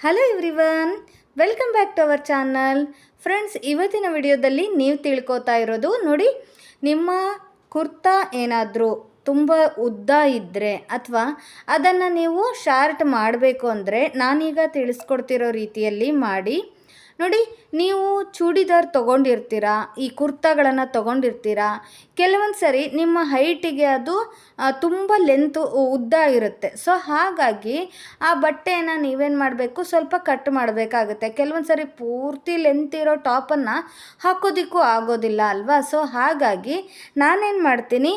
Hello everyone welcome back to our channel friends ಇವತ್ತಿನ ವಿಡಿಯೋದಲ್ಲಿ ನೀವು ತಿಳ್ಕೊತಾ ಇರೋದು ನೋಡಿ, ನಿಮ್ಮ ಕುರ್ತಾ ಏನಾದರೂ ತುಂಬ ಉದ್ದ ಇದ್ದರೆ ಅಥವಾ ಅದನ್ನು ನೀವು ಶಾರ್ಟ್ ಮಾಡಬೇಕು ಅಂದರೆ ನಾನೀಗ ತಿಳಿಸ್ಕೊಡ್ತಿರೋ ರೀತಿಯಲ್ಲಿ ಮಾಡಿ ನೋಡಿ, ನೀವು ಚೂಡಿದಾರ್ ತೊಗೊಂಡಿರ್ತೀರಾ, ಈ ಕುರ್ತಾಗಳನ್ನು ತೊಗೊಂಡಿರ್ತೀರಾ, ಕೆಲವೊಂದು ಸರಿ ನಿಮ್ಮ ಹೈಟಿಗೆ ಅದು ತುಂಬ ಲೆಂತ್ ಉದ್ದ ಇರುತ್ತೆ. ಸೊ ಹಾಗಾಗಿ ಆ ಬಟ್ಟೆಯನ್ನು ನೀವೇನು ಮಾಡಬೇಕು, ಸ್ವಲ್ಪ ಕಟ್ ಮಾಡಬೇಕಾಗುತ್ತೆ. ಕೆಲವೊಂದು ಸರಿ ಪೂರ್ತಿ ಲೆಂತ್ ಇರೋ ಟಾಪನ್ನು ಹಾಕೋದಕ್ಕೂ ಆಗೋದಿಲ್ಲ ಅಲ್ವಾ? ಸೊ ಹಾಗಾಗಿ ನಾನೇನು ಮಾಡ್ತೀನಿ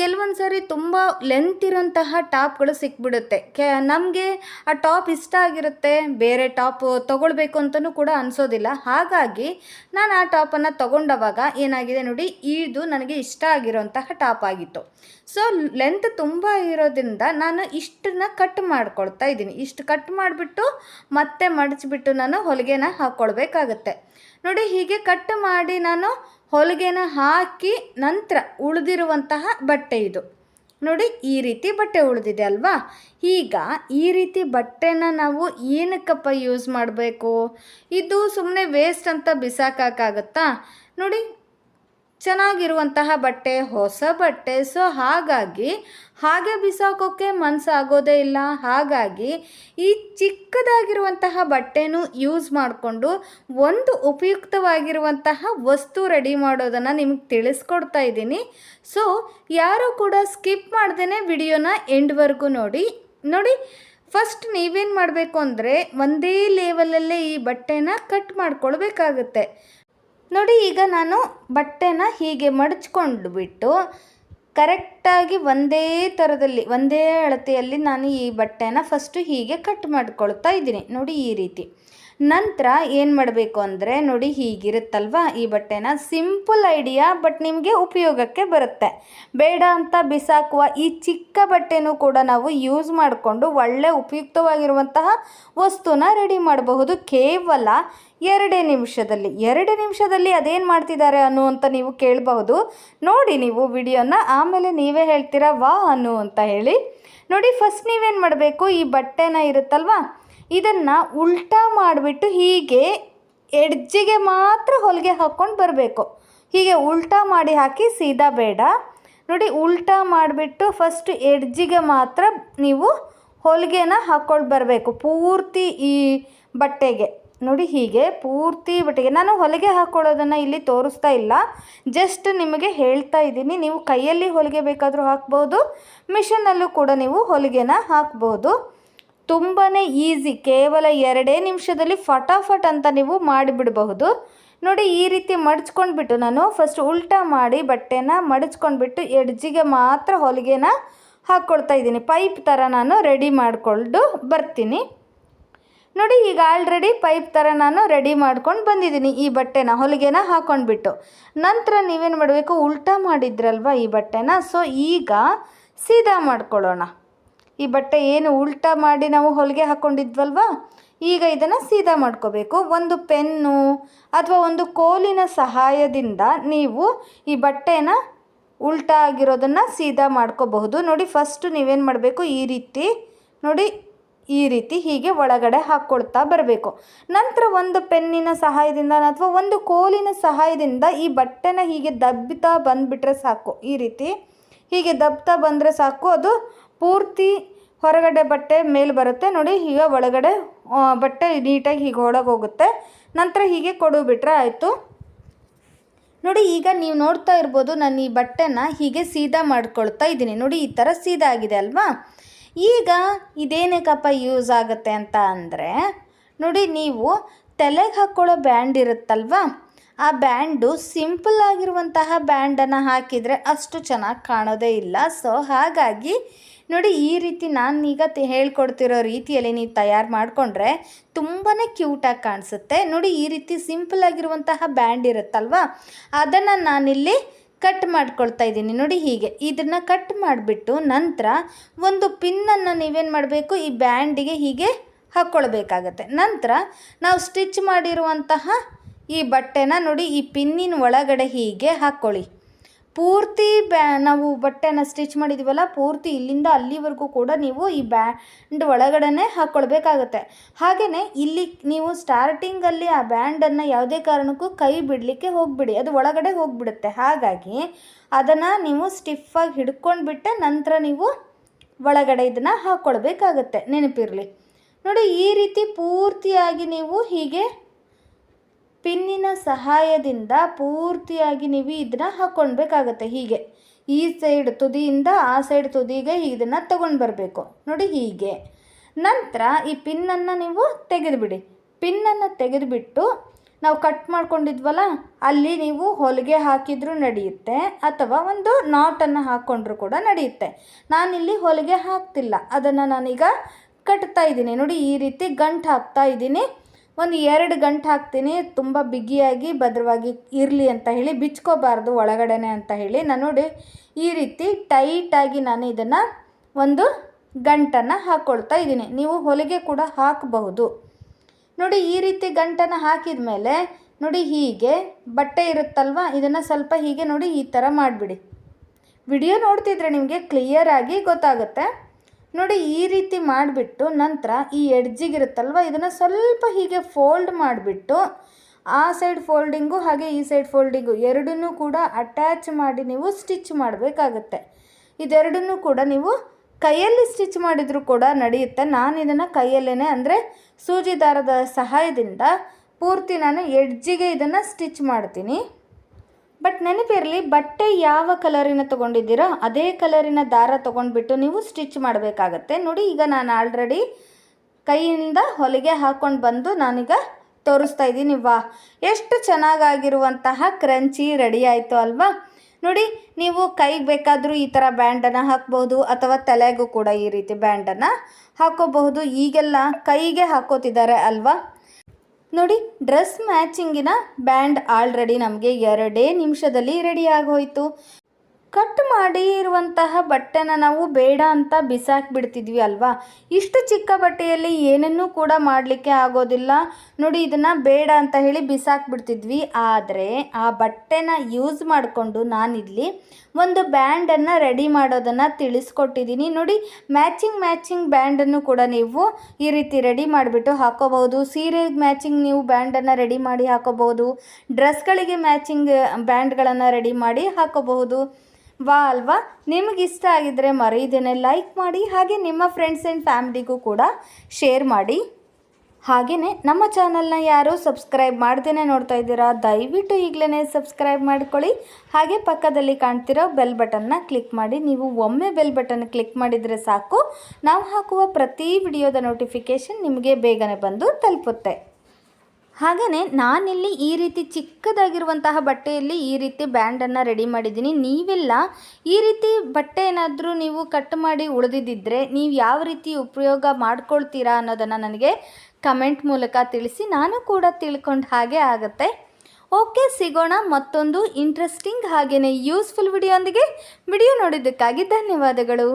ಕೆಲವೊಂದು ಸಾರಿ ತುಂಬ ಲೆಂತ್ ಇರೋಂತಹ ಟಾಪ್ಗಳು ಸಿಕ್ಬಿಡುತ್ತೆ. ಕೆ, ನಮಗೆ ಆ ಟಾಪ್ ಇಷ್ಟ ಆಗಿರುತ್ತೆ, ಬೇರೆ ಟಾಪ್ ತೊಗೊಳ್ಬೇಕು ಅಂತಲೂ ಕೂಡ ಅನಿಸೋದಿಲ್ಲ. ಹಾಗಾಗಿ ನಾನು ಆ ಟಾಪನ್ನು ತೊಗೊಂಡವಾಗ ಏನಾಗಿದೆ ನೋಡಿ, ಇದು ನನಗೆ ಇಷ್ಟ ಆಗಿರೋಂತಹ ಟಾಪ್ ಆಗಿತ್ತು. ಸೊ ಲೆಂತ್ ತುಂಬ ಇರೋದ್ರಿಂದ ನಾನು ಇಷ್ಟನ್ನ ಕಟ್ ಮಾಡ್ಕೊಳ್ತಾ ಇದ್ದೀನಿ. ಇಷ್ಟು ಕಟ್ ಮಾಡಿಬಿಟ್ಟು ಮತ್ತೆ ಮಡಚಿಬಿಟ್ಟು ನಾನು ಹೊಲಿಗೆನ ಹಾಕ್ಕೊಳ್ಬೇಕಾಗತ್ತೆ ನೋಡಿ ಹೀಗೆ ಕಟ್ ಮಾಡಿ ನಾನು ಹೊಲಿಗೆನ ಹಾಕಿ ನಂತರ ಉಳಿದಿರುವಂತಹ ಬಟ್ಟೆ ಇದು. ನೋಡಿ ಈ ರೀತಿ ಬಟ್ಟೆ ಉಳಿದಿದೆ ಅಲ್ವಾ? ಈಗ ಈ ರೀತಿ ಬಟ್ಟೆನ ನಾವು ಏನಕ್ಕಪ್ಪ ಯೂಸ್ ಮಾಡಬೇಕು? ಇದು ಸುಮ್ಮನೆ ವೇಸ್ಟ್ ಅಂತ ಬಿಸಾಕಾಗತ್ತಾ ನೋಡಿ ಚೆನ್ನಾಗಿರುವಂತಹ ಬಟ್ಟೆ, ಹೊಸ ಬಟ್ಟೆ. ಸೊ ಹಾಗಾಗಿ ಹಾಗೆ ಬಿಸಾಕೋಕ್ಕೆ ಮನಸ್ಸಾಗೋದೇ ಇಲ್ಲ. ಹಾಗಾಗಿ ಈ ಚಿಕ್ಕದಾಗಿರುವಂತಹ ಬಟ್ಟೆನೂ ಯೂಸ್ ಮಾಡಿಕೊಂಡು ಒಂದು ಉಪಯುಕ್ತವಾಗಿರುವಂತಹ ವಸ್ತು ರೆಡಿ ಮಾಡೋದನ್ನು ನಿಮಗೆ ತಿಳಿಸ್ಕೊಡ್ತಾ ಇದ್ದೀನಿ. ಸೊ ಯಾರೂ ಕೂಡ ಸ್ಕಿಪ್ ಮಾಡ್ದೇ ವಿಡಿಯೋನ ಎಂಡ್ವರೆಗೂ ನೋಡಿ. ನೋಡಿ ಫಸ್ಟ್ ನೀವೇನು ಮಾಡಬೇಕು ಅಂದರೆ ಒಂದೇ ಲೇವಲಲ್ಲೇ ಈ ಬಟ್ಟೆನ ಕಟ್ ಮಾಡ್ಕೊಳ್ಬೇಕಾಗತ್ತೆ. ನೋಡಿ, ಈಗ ನಾನು ಬಟ್ಟೆನ ಹೀಗೆ ಮಡಚ್ಕೊಂಡು ಬಿಟ್ಟು ಕರೆಕ್ಟಾಗಿ ಒಂದೇ ಥರದಲ್ಲಿ, ಒಂದೇ ಅಳತೆಯಲ್ಲಿ ನಾನು ಈ ಬಟ್ಟೆನ ಫಸ್ಟು ಹೀಗೆ ಕಟ್ ಮಾಡ್ಕೊಳ್ತಾ ಇದ್ದೀನಿ. ನೋಡಿ ಈ ರೀತಿ. ನಂತರ ಏನು ಮಾಡಬೇಕು ಅಂದರೆ, ನೋಡಿ ಹೀಗಿರುತ್ತಲ್ವ ಈ ಬಟ್ಟೆನ? ಸಿಂಪಲ್ ಐಡಿಯಾ, ಬಟ್ ನಿಮಗೆ ಉಪಯೋಗಕ್ಕೆ ಬರುತ್ತೆ. ಬೇಡ ಅಂತ ಬಿಸಾಕುವ ಈ ಚಿಕ್ಕ ಬಟ್ಟೆನೂ ಕೂಡ ನಾವು ಯೂಸ್ ಮಾಡಿಕೊಂಡು ಒಳ್ಳೆ ಉಪಯುಕ್ತವಾಗಿರುವಂತಹ ವಸ್ತುನ ರೆಡಿ ಮಾಡಬಹುದು. ಕೇವಲ ಎರಡೇ ನಿಮಿಷದಲ್ಲಿ. ಎರಡು ನಿಮಿಷದಲ್ಲಿ ಅದೇನು ಮಾಡ್ತಿದ್ದಾರೆ ಅನ್ನುವಂತ ನೀವು ಕೇಳಬಹುದು. ನೋಡಿ ನೀವು ವಿಡಿಯೋನ, ಆಮೇಲೆ ನೀವೇ ಹೇಳ್ತೀರಾ ವಾ ಅನ್ನು ಅಂತ ಹೇಳಿ. ನೋಡಿ ಫಸ್ಟ್ ನೀವೇನು ಮಾಡಬೇಕು? ಈ ಬಟ್ಟೆನ ಇರುತ್ತಲ್ವಾ? ಇದನ್ನು ಉಲ್ಟಾ ಮಾಡಿಬಿಟ್ಟು ಹೀಗೆ ಎಡ್ಜಿಗೆ ಮಾತ್ರ ಹೊಲಿಗೆ ಹಾಕ್ಕೊಂಡು ಬರಬೇಕು. ಹೀಗೆ ಉಲ್ಟಾ ಮಾಡಿ ಹಾಕಿ ಸೀದಾ ಬೇಡ. ನೋಡಿ, ಉಲ್ಟಾ ಮಾಡಿಬಿಟ್ಟು ಫಸ್ಟ್ ಎಡ್ಜಿಗೆ ಮಾತ್ರ ನೀವು ಹೊಲಿಗೆನ ಹಾಕ್ಕೊಂಡು ಬರಬೇಕು ಪೂರ್ತಿ ಈ ಬಟ್ಟೆಗೆ. ನೋಡಿ, ಹೀಗೆ ಪೂರ್ತಿ ಬಟ್ಟೆಗೆ. ನಾನು ಹೊಲಿಗೆ ಹಾಕ್ಕೊಳ್ಳೋದನ್ನು ಇಲ್ಲಿ ತೋರಿಸ್ತಾ ಇಲ್ಲ. ಜಸ್ಟ್ ನಿಮಗೆ ಹೇಳ್ತಾ ಇದ್ದೀನಿ. ನೀವು ಕೈಯಲ್ಲಿ ಹೊಲಿಗೆ ಬೇಕಾದರೂ ಹಾಕ್ಬೋದು ಮಿಷಿನಲ್ಲೂ ಕೂಡ ನೀವು ಹೊಲಿಗೆನ ಹಾಕ್ಬೋದು. ತುಂಬಾ ಈಸಿ, ಕೇವಲ ಎರಡೇ ನಿಮಿಷದಲ್ಲಿ ಫಟಾಫಟ್ ಅಂತ ನೀವು ಮಾಡಿಬಿಡಬಹುದು. ನೋಡಿ, ಈ ರೀತಿ ಮಡಚ್ಕೊಂಡ್ಬಿಟ್ಟು ನಾನು ಫಸ್ಟ್ ಉಲ್ಟಾ ಮಾಡಿ ಬಟ್ಟೆನ ಮಡಚ್ಕೊಂಡ್ಬಿಟ್ಟು ಎಡ್ಜಿಗೆ ಮಾತ್ರ ಹೊಲಿಗೆನ ಹಾಕ್ಕೊಳ್ತಾ ಇದ್ದೀನಿ. ಪೈಪ್ ಥರ ನಾನು ರೆಡಿ ಮಾಡಿಕೊಂಡು ಬರ್ತೀನಿ. ನೋಡಿ, ಈಗ ಆಲ್ರೆಡಿ ಪೈಪ್ ಥರ ನಾನು ರೆಡಿ ಮಾಡ್ಕೊಂಡು ಬಂದಿದ್ದೀನಿ ಈ ಬಟ್ಟೆನ, ಹೊಲಿಗೆನ ಹಾಕ್ಕೊಂಡ್ಬಿಟ್ಟು ನಂತರ ನೀವೇನು ಮಾಡಬೇಕು, ಉಲ್ಟಾ ಮಾಡಿದ್ರಲ್ವ ಈ ಬಟ್ಟೆನ? ಸೊ ಈಗ ಸೀದಾ ಮಾಡ್ಕೊಳ್ಳೋಣ. ಈ ಬಟ್ಟೆ ಏನು ಉಲ್ಟಾ ಮಾಡಿ ನಾವು ಹೊಲಿಗೆ ಹಾಕ್ಕೊಂಡಿದ್ವಲ್ವಾ ಈಗ ಇದನ್ನು ಸೀದಾ ಮಾಡ್ಕೋಬೇಕು. ಒಂದು ಪೆನ್ನು ಅಥವಾ ಒಂದು ಕೋಲಿನ ಸಹಾಯದಿಂದ ನೀವು ಈ ಬಟ್ಟೆನ ಉಲ್ಟಾ ಆಗಿರೋದನ್ನು ಸೀದಾ ಮಾಡ್ಕೋಬಹುದು. ನೋಡಿ ಫಸ್ಟು ನೀವೇನು ಮಾಡಬೇಕು? ಈ ರೀತಿ, ನೋಡಿ, ಈ ರೀತಿ ಹೀಗೆ ಒಳಗಡೆ ಹಾಕ್ಕೊಳ್ತಾ ಬರಬೇಕು. ನಂತರ ಒಂದು ಪೆನ್ನಿನ ಸಹಾಯದಿಂದ ಅಥವಾ ಒಂದು ಕೋಲಿನ ಸಹಾಯದಿಂದ ಈ ಬಟ್ಟೆನ ಹೀಗೆ ದಬ್ಬಿತಾ ಬಂದುಬಿಟ್ರೆ ಸಾಕು. ಈ ರೀತಿ ಹೀಗೆ ದಬ್ತಾ ಬಂದರೆ ಸಾಕು. ಅದು ಪೂರ್ತಿ ಹೊರಗಡೆ ಬಟ್ಟೆ ಮೇಲೆ ಬರುತ್ತೆ. ನೋಡಿ, ಈಗ ಒಳಗಡೆ ಬಟ್ಟೆ ನೀಟಾಗಿ ಹೀಗೆ ಒಳಗೆ ಹೋಗುತ್ತೆ ನಂತರ ಹೀಗೆ ಕೊಡು ಬಿಟ್ರೆ ಆಯಿತು. ನೋಡಿ, ಈಗ ನೀವು ನೋಡ್ತಾ ಇರ್ಬೋದು, ನಾನು ಈ ಬಟ್ಟೆನ ಹೀಗೆ ಸೀದಾ ಮಾಡ್ಕೊಳ್ತಾ ಇದ್ದೀನಿ. ನೋಡಿ, ಈ ಥರ ಸೀದಾ ಆಗಿದೆ ಅಲ್ವಾ? ಈಗ ಇದೇನಕ್ಕಪ್ಪ ಯೂಸ್ ಆಗುತ್ತೆ ಅಂತ ಅಂದರೆ, ನೋಡಿ, ನೀವು ತಲೆಗೆ ಹಾಕ್ಕೊಳ್ಳೋ ಬ್ಯಾಂಡ್ ಇರುತ್ತಲ್ವಾ? ಆ ಬ್ಯಾಂಡು ಸಿಂಪಲ್ ಆಗಿರುವಂತಹ ಬ್ಯಾಂಡನ್ನು ಹಾಕಿದರೆ ಅಷ್ಟು ಚೆನ್ನಾಗಿ ಕಾಣೋದೇ ಇಲ್ಲ. ಸೊ, ಹಾಗಾಗಿ ನೋಡಿ, ಈ ರೀತಿ ನಾನು ಈಗ ಹೇಳ್ಕೊಡ್ತಿರೋ ರೀತಿಯಲ್ಲಿ ನೀವು ತಯಾರು ಮಾಡಿಕೊಂಡ್ರೆ ತುಂಬಾ ಕ್ಯೂಟಾಗಿ ಕಾಣಿಸುತ್ತೆ. ನೋಡಿ, ಈ ರೀತಿ ಸಿಂಪಲ್ ಆಗಿರುವಂತಹ ಬ್ಯಾಂಡ್ ಇರುತ್ತಲ್ವ? ಅದನ್ನು ನಾನಿಲ್ಲಿ ಕಟ್ ಮಾಡ್ಕೊಳ್ತಾ ಇದ್ದೀನಿ. ನೋಡಿ, ಹೀಗೆ. ಇದನ್ನು ಕಟ್ ಮಾಡಿಬಿಟ್ಟು ನಂತರ ಒಂದು ಪಿನ್ನನ್ನು ನೀವೇನು ಮಾಡಬೇಕು? ಈ ಬ್ಯಾಂಡಿಗೆ ಹೀಗೆ ಹಾಕ್ಕೊಳ್ಬೇಕಾಗತ್ತೆ ನಂತರ ನಾವು ಸ್ಟಿಚ್ ಮಾಡಿರುವಂತಹ ಈ ಬಟ್ಟೆನ ನೋಡಿ, ಈ ಪಿನ್ನಿನ ಒಳಗಡೆ ಹೀಗೆ ಹಾಕ್ಕೊಳ್ಳಿ ಪೂರ್ತಿ ಬ್ಯಾ, ನಾವು ಬಟ್ಟೆನ ಸ್ಟಿಚ್ ಮಾಡಿದ್ದೀವಲ್ಲ ಪೂರ್ತಿ ಇಲ್ಲಿಂದ ಅಲ್ಲಿವರೆಗೂ ಕೂಡ ನೀವು ಈ ಬ್ಯಾಂಡ್ ಒಳಗಡೆ ಹಾಕ್ಕೊಳ್ಬೇಕಾಗತ್ತೆ ಹಾಗೆಯೇ ಇಲ್ಲಿ ನೀವು ಸ್ಟಾರ್ಟಿಂಗಲ್ಲಿ ಆ ಬ್ಯಾಂಡನ್ನು ಯಾವುದೇ ಕಾರಣಕ್ಕೂ ಕೈ ಬಿಡಲಿಕ್ಕೆ ಹೋಗಿಬಿಡಿ, ಅದು ಒಳಗಡೆ ಹೋಗಿಬಿಡುತ್ತೆ. ಹಾಗಾಗಿ ಅದನ್ನು ನೀವು ಸ್ಟಿಫಾಗಿ ಹಿಡ್ಕೊಂಡ್ಬಿಟ್ಟೆ ನಂತರ ನೀವು ಒಳಗಡೆ ಇದನ್ನು ಹಾಕ್ಕೊಳ್ಬೇಕಾಗತ್ತೆ ನೆನಪಿರಲಿ. ನೋಡಿ, ಈ ರೀತಿ ಪೂರ್ತಿಯಾಗಿ ನೀವು ಹೀಗೆ ಪಿನ್ನಿನ ಸಹಾಯದಿಂದ ಪೂರ್ತಿಯಾಗಿ ನೀವು ಇದನ್ನ ಹಾಕ್ಕೊಳ್ಬೇಕಾಗತ್ತೆ ಹೀಗೆ. ಈ ಸೈಡ್ ತುದಿಯಿಂದ ಆ ಸೈಡ್ ತುದಿಗೆ ಇದನ್ನು ತಗೊಂಡು ಬರಬೇಕು. ನೋಡಿ ಹೀಗೆ. ನಂತರ ಈ ಪಿನ್ನನ್ನು ನೀವು ತೆಗೆದುಬಿಡಿ. ಪಿನ್ನನ್ನು ತೆಗೆದುಬಿಟ್ಟು ನಾವು ಕಟ್ ಮಾಡ್ಕೊಂಡಿದ್ವಲ್ಲ, ಅಲ್ಲಿ ನೀವು ಹೊಲಿಗೆ ಹಾಕಿದರೂ ನಡೆಯುತ್ತೆ ಅಥವಾ ಒಂದು ನಾಟನ್ನು ಹಾಕ್ಕೊಂಡ್ರೂ ಕೂಡ ನಡೆಯುತ್ತೆ. ನಾನಿಲ್ಲಿ ಹೊಲಿಗೆ ಹಾಕ್ತಿಲ್ಲ. ಅದನ್ನು ನಾನೀಗ ಕಟ್ತಾ ಇದ್ದೀನಿ. ನೋಡಿ ಈ ರೀತಿ ಗಂಟು ಹಾಕ್ತಾ ಇದ್ದೀನಿ. ಒಂದು ಎರಡು ಗಂಟು ಹಾಕ್ತೀನಿ, ತುಂಬ ಬಿಗಿಯಾಗಿ ಭದ್ರವಾಗಿ ಇರಲಿ ಅಂತ ಹೇಳಿ, ಬಿಚ್ಕೋಬಾರ್ದು ಒಳಗಡೆನೆ ಅಂತ ಹೇಳಿ, ನಾನು ನೋಡಿ ಈ ರೀತಿ ಟೈಟಾಗಿ ನಾನು ಇದನ್ನು ಒಂದು ಗಂಟನ್ನು ಹಾಕ್ಕೊಳ್ತಾ ಇದ್ದೀನಿ. ನೀವು ಹೊಲಿಗೆ ಕೂಡ ಹಾಕಬಹುದು. ನೋಡಿ ಈ ರೀತಿ ಗಂಟನ್ನು ಹಾಕಿದ ಮೇಲೆ ನೋಡಿ ಹೀಗೆ ಬಟ್ಟೆ ಇರುತ್ತಲ್ವ, ಇದನ್ನು ಸ್ವಲ್ಪ ಹೀಗೆ ನೋಡಿ ಈ ಥರ ಮಾಡಿಬಿಡಿ. ವಿಡಿಯೋ ನೋಡ್ತಿದ್ರೆ ನಿಮಗೆ ಕ್ಲಿಯರಾಗಿ ಗೊತ್ತಾಗುತ್ತೆ. ನೋಡಿ ಈ ರೀತಿ ಮಾಡಿಬಿಟ್ಟು ನಂತರ ಈ ಎಡ್ಜಿಗಿರುತ್ತಲ್ವ, ಇದನ್ನು ಸ್ವಲ್ಪ ಹೀಗೆ ಫೋಲ್ಡ್ ಮಾಡಿಬಿಟ್ಟು ಆ ಸೈಡ್ ಫೋಲ್ಡಿಂಗು ಹಾಗೆ ಈ ಸೈಡ್ ಫೋಲ್ಡಿಂಗು ಎರಡನ್ನೂ ಕೂಡ ಅಟ್ಯಾಚ್ ಮಾಡಿ ನೀವು ಸ್ಟಿಚ್ ಮಾಡಬೇಕಾಗತ್ತೆ. ಇದೆರಡನ್ನೂ ಕೂಡ ನೀವು ಕೈಯಲ್ಲಿ ಸ್ಟಿಚ್ ಮಾಡಿದರೂ ಕೂಡ ನಡೆಯುತ್ತೆ. ನಾನು ಇದನ್ನು ಕೈಯಲ್ಲೇ ಅಂದರೆ ಸೂಜಿ ದಾರದ ಸಹಾಯದಿಂದ ಪೂರ್ತಿ ನಾನು ಎಡ್ಜಿಗೆ ಇದನ್ನು ಸ್ಟಿಚ್ ಮಾಡ್ತೀನಿ. ಬಟ್ ನೆನಪಿರಲಿ, ಬಟ್ಟೆ ಯಾವ ಕಲರಿನ ತೊಗೊಂಡಿದ್ದೀರೋ, ಅದೇ ಕಲರಿನ ದಾರ ತೊಗೊಂಡ್ಬಿಟ್ಟು ನೀವು ಸ್ಟಿಚ್ ಮಾಡಬೇಕಾಗತ್ತೆ. ನೋಡಿ, ಈಗ ನಾನು ಆಲ್ರೆಡಿ ಕೈಯಿಂದ ಹೊಲಿಗೆ ಹಾಕ್ಕೊಂಡು ಬಂದು ನಾನೀಗ ತೋರಿಸ್ತಾ ಇದ್ದೀನಿ. ವಾ, ಎಷ್ಟು ಚೆನ್ನಾಗಾಗಿರುವಂತಹ ಕ್ರಂಚಿ ರೆಡಿ ಆಯಿತು ಅಲ್ವಾ? ನೋಡಿ, ನೀವು ಕೈಗೆ ಬೇಕಾದರೂ ಈ ಥರ ಬ್ಯಾಂಡನ್ನು ಹಾಕ್ಬೋದು, ಅಥವಾ ತಲೆಗೂ ಕೂಡ ಈ ರೀತಿ ಬ್ಯಾಂಡನ್ನು ಹಾಕೋಬಹುದು. ಈಗೆಲ್ಲ ಕೈಗೆ ಹಾಕೋತಿದ್ದಾರೆ ಅಲ್ವಾ? ನೋಡಿ ಡ್ರೆಸ್ ಮ್ಯಾಚಿಂಗಿನ ಬ್ಯಾಂಡ್ ಆಲ್ರೆಡಿ ನಮಗೆ ಎರಡೇ ನಿಮಿಷದಲ್ಲಿ ರೆಡಿ ಆಗೋಯ್ತು. ಕಟ್ ಮಾಡಿರುವಂತಹ ಬಟ್ಟೆನ ನಾವು ಬೇಡ ಅಂತ ಬಿಸಾಕ್ಬಿಡ್ತಿದ್ವಿ ಅಲ್ವಾ? ಇಷ್ಟು ಚಿಕ್ಕ ಬಟ್ಟೆಯಲ್ಲಿ ಏನನ್ನೂ ಕೂಡ ಮಾಡಲಿಕ್ಕೆ ಆಗೋದಿಲ್ಲ. ನೋಡಿ, ಇದನ್ನು ಬೇಡ ಅಂತ ಹೇಳಿ ಬಿಸಾಕ್ಬಿಡ್ತಿದ್ವಿ. ಆದರೆ ಆ ಬಟ್ಟೆನ ಯೂಸ್ ಮಾಡಿಕೊಂಡು ನಾನಿಲ್ಲಿ ಒಂದು ಬ್ಯಾಂಡನ್ನು ರೆಡಿ ಮಾಡೋದನ್ನು ತಿಳಿಸ್ಕೊಟ್ಟಿದ್ದೀನಿ. ನೋಡಿ, ಮ್ಯಾಚಿಂಗ್ ಮ್ಯಾಚಿಂಗ್ ಬ್ಯಾಂಡನ್ನು ಕೂಡ ನೀವು ಈ ರೀತಿ ರೆಡಿ ಮಾಡಿಬಿಟ್ಟು ಹಾಕೋಬಹುದು. ಸೀರೆಗೆ ಮ್ಯಾಚಿಂಗ್ ನೀವು ಬ್ಯಾಂಡನ್ನು ರೆಡಿ ಮಾಡಿ ಹಾಕೋಬಹುದು. ಡ್ರೆಸ್ಗಳಿಗೆ ಮ್ಯಾಚಿಂಗ್ ಬ್ಯಾಂಡ್ಗಳನ್ನು ರೆಡಿ ಮಾಡಿ ಹಾಕೋಬಹುದು. ವಾ ಅಲ್ವಾ? ಇಷ್ಟ ಆಗಿದ್ದರೆ ಮರೆಯದೇನೆ ಲೈಕ್ ಮಾಡಿ, ಹಾಗೆ ನಿಮ್ಮ ಫ್ರೆಂಡ್ಸ್ ಆ್ಯಂಡ್ ಫ್ಯಾಮಿಲಿಗೂ ಕೂಡ ಶೇರ್ ಮಾಡಿ. ಹಾಗೆಯೇ ನಮ್ಮ ಚಾನಲ್ನ ಯಾರು ಸಬ್ಸ್ಕ್ರೈಬ್ ಮಾಡ್ದೇ ನೋಡ್ತಾ ಇದ್ದೀರಾ, ದಯವಿಟ್ಟು ಈಗಲೇ ಸಬ್ಸ್ಕ್ರೈಬ್ ಮಾಡ್ಕೊಳ್ಳಿ. ಹಾಗೆ ಪಕ್ಕದಲ್ಲಿ ಕಾಣ್ತಿರೋ ಬೆಲ್ ಬಟನ್ನ ಕ್ಲಿಕ್ ಮಾಡಿ. ನೀವು ಒಮ್ಮೆ ಬೆಲ್ ಬಟನ್ ಕ್ಲಿಕ್ ಮಾಡಿದರೆ ಸಾಕು. ನಾವು ಹಾಕುವ ಪ್ರತಿ ವಿಡಿಯೋದ ನೋಟಿಫಿಕೇಷನ್ ನಿಮಗೆ ಬೇಗನೆ ಬಂದು ತಲುಪುತ್ತೆ. ಹಾಗೆಯೇ ನಾನಿಲ್ಲಿ ಈ ರೀತಿ ಚಿಕ್ಕದಾಗಿರುವಂತಹ ಬಟ್ಟೆಯಲ್ಲಿ ಈ ರೀತಿ ಬ್ಯಾಂಡನ್ನು ರೆಡಿ ಮಾಡಿದ್ದೀನಿ. ನೀವೆಲ್ಲ ಈ ರೀತಿ ಬಟ್ಟೆ ಏನಾದರೂ ನೀವು ಕಟ್ ಮಾಡಿ ಉಳಿದಿದ್ದರೆ ನೀವು ಯಾವ ರೀತಿ ಉಪಯೋಗ ಮಾಡ್ಕೊಳ್ತೀರಾ ಅನ್ನೋದನ್ನು ನನಗೆ ಕಮೆಂಟ್ ಮೂಲಕ ತಿಳಿಸಿ, ನಾನು ಕೂಡ ತಿಳ್ಕೊಂಡು ಹಾಗೆ ಆಗುತ್ತೆ. ಓಕೆ ಸಿಗೋಣ ಮತ್ತೊಂದು ಇಂಟ್ರೆಸ್ಟಿಂಗ್ ಹಾಗೆಯೇ ಯೂಸ್ಫುಲ್ ವಿಡಿಯೋ ವಿಡಿಯೋ ನೋಡಿದ್ದಕ್ಕಾಗಿ ಧನ್ಯವಾದಗಳು.